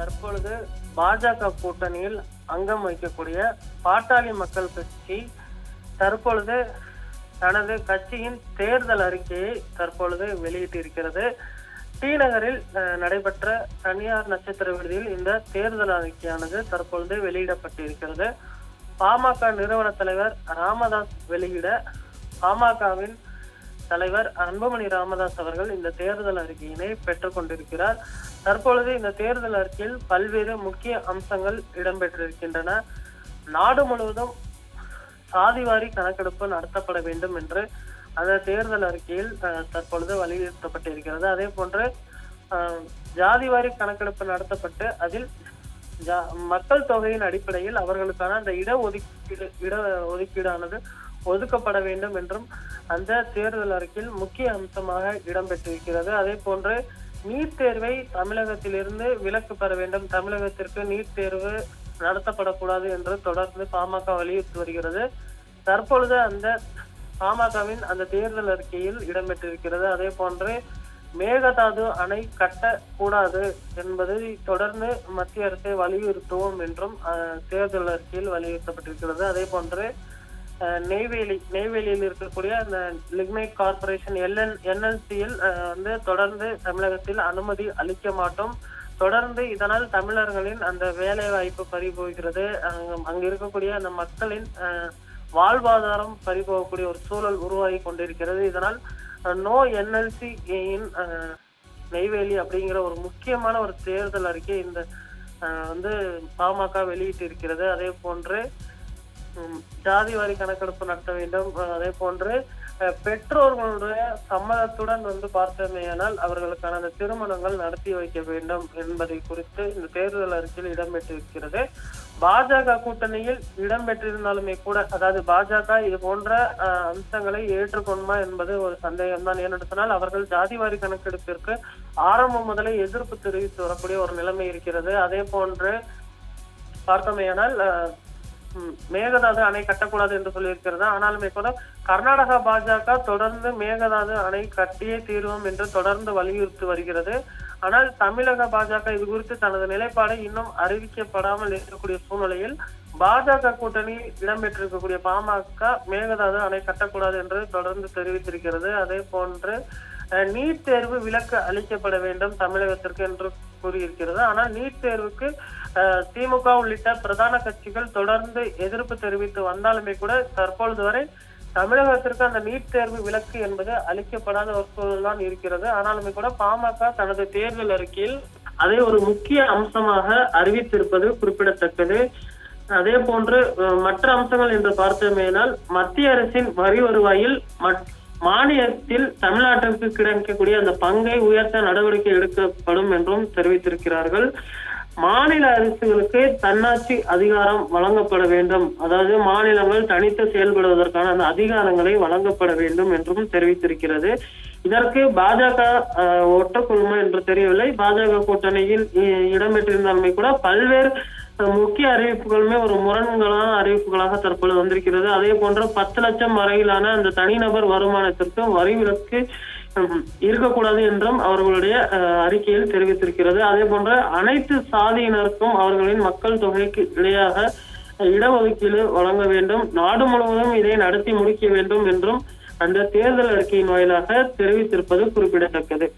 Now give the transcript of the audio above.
தற்பொழுது பாஜக கூட்டணியில் அங்கம் வகிக்கக்கூடிய பாட்டாளி மக்கள் கட்சி தற்பொழுது தனது கட்சியின் தேர்தல் அறிக்கையை தற்பொழுது வெளியிட்டிருக்கிறது. டி நகரில் நடைபெற்ற தனியார் நட்சத்திர விடுதியில் இந்த தேர்தல் அறிக்கையானது தற்பொழுது வெளியிடப்பட்டிருக்கிறது. பாமக நிறுவன தலைவர் ராமதாஸ் வெளியிட பாமகவின் தலைவர் அன்புமணி ராமதாஸ் அவர்கள் இந்த தேர்தல் அறிக்கையினை பெற்றுக் கொண்டிருக்கிறார். தற்பொழுது இந்த தேர்தல் அறிக்கையில் பல்வேறு முக்கிய அம்சங்கள் இடம்பெற்றிருக்கின்றன. நாடு முழுவதும் சாதிவாரி கணக்கெடுப்பு நடத்தப்பட வேண்டும் என்று அந்த தேர்தல் அறிக்கையில் அஹ், தற்பொழுது வலியுறுத்தப்பட்டிருக்கிறது. அதே போன்று அஹ், ஜாதிவாரி கணக்கெடுப்பு நடத்தப்பட்டு அதில் ஜா- மக்கள் தொகையின் அடிப்படையில் அவர்களுக்கான அந்த இட ஒதுக்கீடு இட ஒதுக்கீடானது ஒதுக்கப்பட வேண்டும் என்றும் அந்த தேர்தல் அறிக்கையில் முக்கிய அம்சமாக இடம்பெற்றிருக்கிறது. அதே போன்று நீட் தேர்வை தமிழகத்திலிருந்து விலக்கு பெற வேண்டும். தமிழகத்திற்கு நீட் தேர்வு நடத்தப்படக்கூடாது என்று தொடர்ந்து பாமக வலியுறுத்தி வருகிறது. தற்பொழுது அந்த பாமகவின் அந்த தேர்தல் அறிக்கையில் இடம்பெற்றிருக்கிறது. அதே போன்று மேகதாது அணை கட்டக்கூடாது என்பதை தொடர்ந்து மத்திய அரசை வலியுறுத்துவோம் என்றும் தேர்தல் அறிக்கையில் வலியுறுத்தப்பட்டிருக்கிறது. அதே போன்று நெய்வேலி நெய்வேலியில் இருக்கக்கூடிய அந்த லிக்னைட் கார்பரேஷன் எல்என் என்எல்சியில் வந்து தொடர்ந்து தமிழகத்தில் அனுமதி அளிக்க மாட்டோம். தொடர்ந்து இதனால் தமிழர்களின் அந்த வேலை வாய்ப்பு பறிபோகிறது. அங்க- இருக்கக்கூடிய அந்த மக்களின் வாழ்வாதாரம் பறிபோகக்கூடிய ஒரு சூழல் உருவாகி கொண்டிருக்கிறது. இதனால் நோ என்எல்சி இன் நெய்வேலி அப்படிங்கிற ஒரு முக்கியமான ஒரு தேர்தல் அறிக்கை இந்த வந்து பாமக வெளியிட்டு இருக்கிறது அதே போன்று ஜாதி வாரி கணக்கெடுப்பு நடத்த வேண்டும். அதே போன்று பெற்றோர்களுடைய சம்மதத்துடன் வந்து பார்த்தோமேயானால் அவர்களுக்கான அந்த திருமணங்கள் நடத்தி வைக்க வேண்டும் என்பதை குறித்து இந்த தேர்தல் அறிக்கையில் இடம்பெற்றிருக்கிறது. பாஜக கூட்டணியில் இடம்பெற்றிருந்தாலுமே கூட அதாவது பாஜக இது போன்ற அம்சங்களை ஏற்றுக்கொண்டுமா என்பது ஒரு சந்தேகம் தான் ஏனெடுத்தனால் அவர்கள் ஜாதிவாரி கணக்கெடுப்பிற்கு ஆரம்பம் முதலே எதிர்ப்பு தெரிவித்து வரக்கூடிய ஒரு நிலைமை இருக்கிறது. அதே போன்று பார்த்தோமேயானால் மேகதாது அணை கட்டக்கூடாது என்று சொல்லியிருக்கிறது? ஆனாலுமே கூட கர்நாடகா பாஜக தொடர்ந்து மேகதாது அணை கட்டியே தீர்வோம் என்று தொடர்ந்து வலியுறுத்தி வருகிறது. ஆனால் தமிழக பாஜக இது குறித்து தனது நிலைப்பாடை இன்னும் அறிவிக்கப்படாமல் இருக்கக்கூடிய சூழ்நிலையில் பாஜக கூட்டணி இடம்பெற்றிருக்கக்கூடிய பாமக மேகதாது அணை கட்டக்கூடாது என்று தொடர்ந்து தெரிவித்திருக்கிறது. அதே போன்று நீட் தேர்வு விலக்கு அளிக்கப்பட வேண்டும் தமிழகத்திற்கு என்று கூறியிருக்கிறது. ஆனால் நீட் தேர்வுக்கு திமுக உள்ளிட்ட பிரதான கட்சிகள் தொடர்ந்து எதிர்ப்பு தெரிவித்து வந்தாலுமே கூட தற்பொழுது வரை தமிழகத்திற்கு அந்த நீட் தேர்வு விலக்கு என்பது அளிக்கப்படாத ஒரு சூழல்தான் இருக்கிறது. ஆனாலுமே கூட பாமக தனது தேர்தல் அறிக்கையில் அதை ஒரு முக்கிய அம்சமாக அறிவித்திருப்பது குறிப்பிடத்தக்கது. அதே போன்று மற்ற அம்சங்கள் என்று பார்த்தோமேனால் மத்திய அரசின் வரி வருவாயில் மானியத்தில் தமிழ்நாட்டிற்கு கிடைக்கக்கூடிய அந்த பங்கை உயர்த்த நடவடிக்கை எடுக்கப்படும் என்றும் தெரிவித்திருக்கிறார்கள். மாநில அரசுகளுக்கு தன்னாட்சி அதிகாரம் வழங்கப்பட வேண்டும். அதாவது மாநிலங்கள் தனித்து செயல்படுவதற்கான அந்த அதிகாரங்களை வழங்கப்பட வேண்டும் என்றும் தெரிவித்திருக்கிறது. இதற்கு பாஜக அஹ், ஒட்டுக்கொள்மா என்று தெரியவில்லை. பாஜக கூட்டணியில் இ- இடம்பெற்றிருந்தாலுமே கூட பல்வேறு முக்கிய அறிவிப்புகளுமே ஒரு முரண்களான அறிவிப்புகளாக தற்பொழுது வந்திருக்கிறது. அதே போன்ற பத்து லட்சம் வரையிலான அந்த தனிநபர் வருமானத்திற்கு வரி விலக்கு இருக்கக்கூடாது என்றும் அவர்களுடைய அறிக்கையில் தெரிவித்திருக்கிறது. அதே போன்ற அனைத்து சாதியினருக்கும் அவர்களின் மக்கள் தொகைக்கு இடையாக இடஒதுக்கீடு வழங்க வேண்டும். நாடு முழுவதும் இதை நடத்தி முடிக்க வேண்டும் என்றும் அந்த தேர்தல் அறிக்கையின் வாயிலாக தெரிவித்திருப்பது குறிப்பிடத்தக்கது.